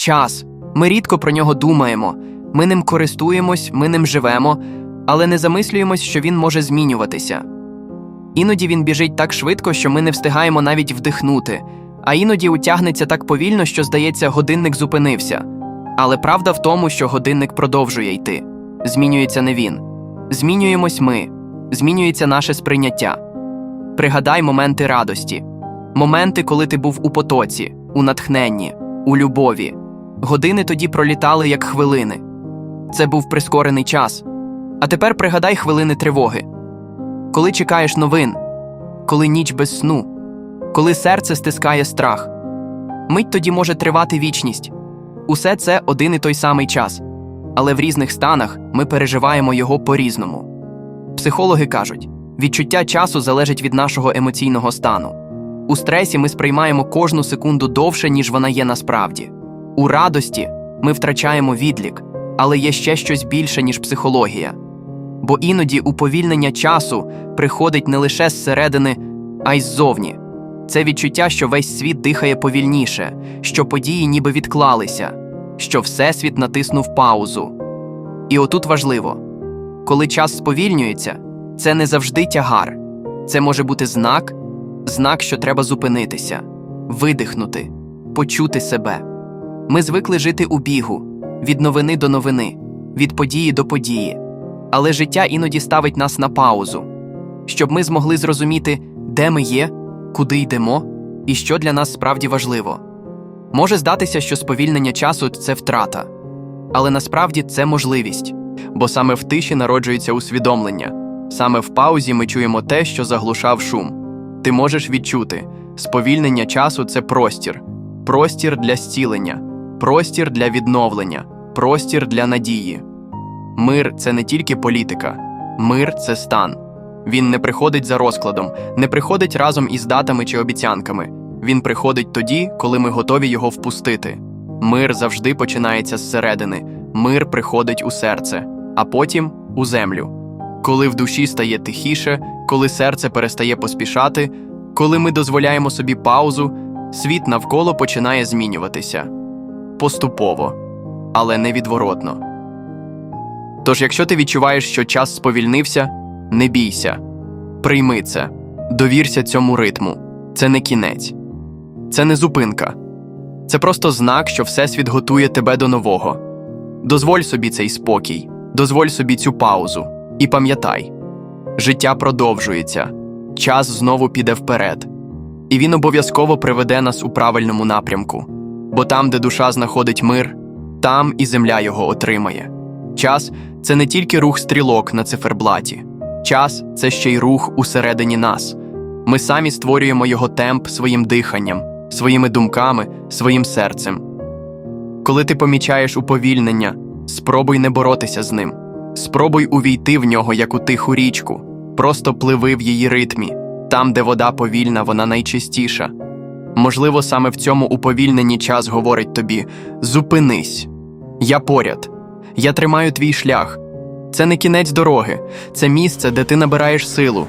Час. Ми рідко про нього думаємо. Ми ним користуємось, ми ним живемо, але не замислюємось, що він може змінюватися. Іноді він біжить так швидко, що ми не встигаємо навіть вдихнути, а іноді утягнеться так повільно, що, здається, годинник зупинився. Але правда в тому, що годинник продовжує йти. Змінюється не він. Змінюємось ми, змінюється наше сприйняття. Пригадай моменти радості, моменти, коли ти був у потоці, у натхненні, у любові. Години тоді пролітали як хвилини. Це був прискорений час. А тепер пригадай хвилини тривоги. Коли чекаєш новин, коли ніч без сну, коли серце стискає страх. Мить тоді може тривати вічність. Усе це один і той самий час, але в різних станах ми переживаємо його по-різному. Психологи кажуть, відчуття часу залежить від нашого емоційного стану. У стресі ми сприймаємо кожну секунду довше, ніж вона є насправді. У радості ми втрачаємо відлік, але є ще щось більше, ніж психологія. Бо іноді уповільнення часу приходить не лише зсередини, а й ззовні. Це відчуття, що весь світ дихає повільніше, що події ніби відклалися, що Всесвіт натиснув паузу. І отут важливо коли час сповільнюється, це не завжди тягар, це може бути знак, знак, що треба зупинитися, видихнути, почути себе. Ми звикли жити у бігу, від новини до новини, від події до події, але життя іноді ставить нас на паузу, щоб ми змогли зрозуміти, де ми є, куди йдемо і що для нас справді важливо. Може здатися, що сповільнення часу це втрата, але насправді це можливість, бо саме в тиші народжується усвідомлення, саме в паузі ми чуємо те, що заглушав шум. Ти можеш відчути, сповільнення часу це простір, простір для зцілення, простір для відновлення, простір для надії. Мир це не тільки політика, мир це стан. Він не приходить за розкладом, не приходить разом із датами чи обіцянками. Він приходить тоді, коли ми готові його впустити. Мир завжди починається зсередини, мир приходить у серце, а потім у землю. Коли в душі стає тихіше, коли серце перестає поспішати, коли ми дозволяємо собі паузу, світ навколо починає змінюватися поступово, але невідворотно. Тож, якщо ти відчуваєш, що час сповільнився, не бійся, прийми це, довірся цьому ритму. Це не кінець, це не зупинка, це просто знак, що Всесвіт готує тебе до нового. Дозволь собі цей спокій, дозволь собі цю паузу, і пам'ятай, життя продовжується, час знову піде вперед, і він обов'язково приведе нас у правильному напрямку, бо там, де душа знаходить мир, там і земля його отримає. Час це не тільки рух стрілок на циферблаті, час це ще й рух усередині нас. Ми самі створюємо його темп своїм диханням, своїми думками, своїм серцем. Коли ти помічаєш уповільнення, спробуй не боротися з ним, спробуй увійти в нього як у тиху річку, просто пливи в її ритмі, там, де вода повільна, вона найчистіша. Можливо, саме в цьому уповільненні час говорить тобі: зупинись, я поряд, я тримаю твій шлях. Це не кінець дороги, це місце, де ти набираєш силу,